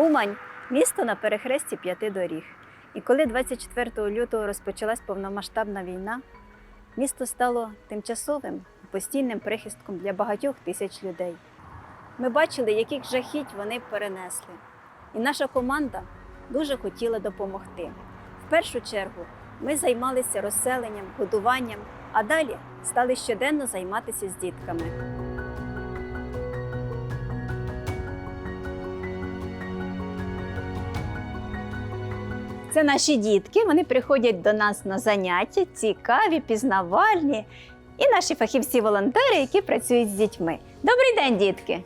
Умань місто на перехресті п'яти доріг. І коли 24 лютого розпочалась повномасштабна війна, місто стало тимчасовим і постійним прихистком для багатьох тисяч людей. Ми бачили, яких жахіть вони перенесли. І наша команда дуже хотіла допомогти. В першу чергу ми займалися розселенням, годуванням, а далі стали щоденно займатися з дітками. Це наші дітки. Вони приходять до нас на заняття, цікаві, пізнавальні. І наші фахівці-волонтери, які працюють з дітьми. Добрий день, дітки!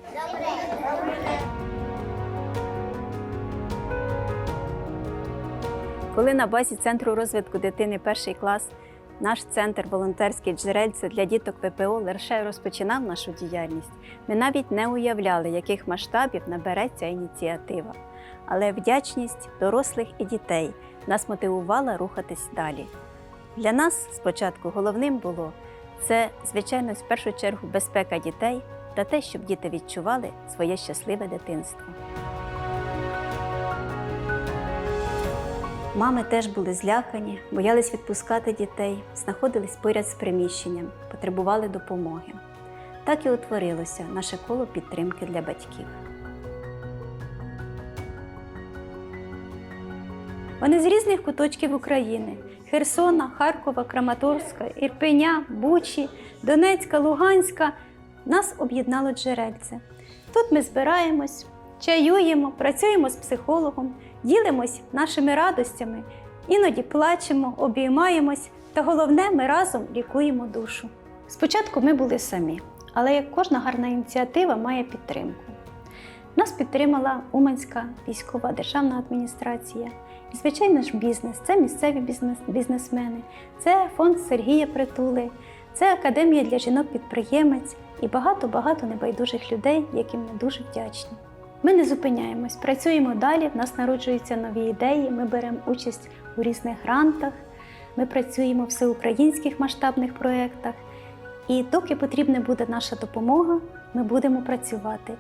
Коли на базі центру розвитку дитини перший клас наш центр волонтерський джерельце для діток ВПО лише розпочинав нашу діяльність, ми навіть не уявляли, яких масштабів набере ця ініціатива. Але вдячність дорослих і дітей нас мотивувала рухатись далі. Для нас спочатку головним було це, звичайно, в першу чергу безпека дітей та те, щоб діти відчували своє щасливе дитинство. Мами теж були злякані, боялись відпускати дітей, знаходились поряд з приміщенням, потребували допомоги. Так і утворилося наше коло підтримки для батьків. Вони з різних куточків України: Херсона, Харкова, Краматорська, Ірпеня, Бучі, Донецька, Луганська. Нас об'єднало джерельце. Тут ми збираємось, чаюємо, працюємо з психологом, ділимось нашими радостями, іноді плачемо, обіймаємось, та головне, ми разом лікуємо душу. Спочатку ми були самі, але як кожна гарна ініціатива має підтримку. Нас підтримала Уманська військова державна адміністрація. І, звичайно ж, бізнес це місцеві бізнес, бізнесмени, це фонд Сергія Притули, це академія для жінок-підприємець і багато-багато небайдужих людей, яким ми дуже вдячні. Ми не зупиняємось, працюємо далі. В нас народжуються нові ідеї. Ми беремо участь у різних грантах, ми працюємо в всеукраїнських масштабних проєктах. І доки потрібна буде наша допомога, ми будемо працювати.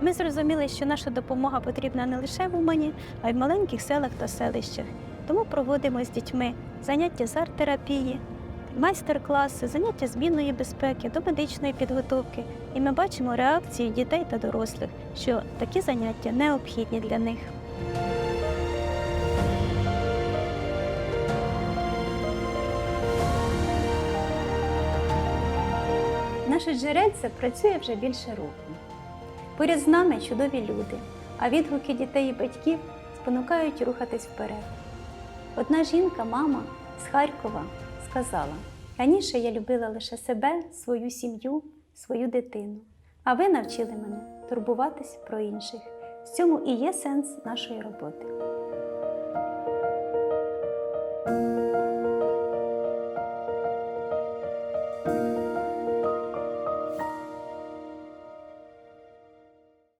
Ми зрозуміли, що наша допомога потрібна не лише в Умані, а й в маленьких селах та селищах. Тому проводимо з дітьми заняття з арт-терапії, майстер-класи, заняття змінної безпеки до медичної підготовки. І ми бачимо реакції дітей та дорослих, що такі заняття необхідні для них. Наше джерельце працює вже більше року. Поряд з нами чудові люди, а відгуки дітей і батьків спонукають рухатись вперед. Одна жінка, мама з Харкова, сказала: раніше я любила лише себе, свою сім'ю, свою дитину. А ви навчили мене турбуватись про інших. В цьому і є сенс нашої роботи.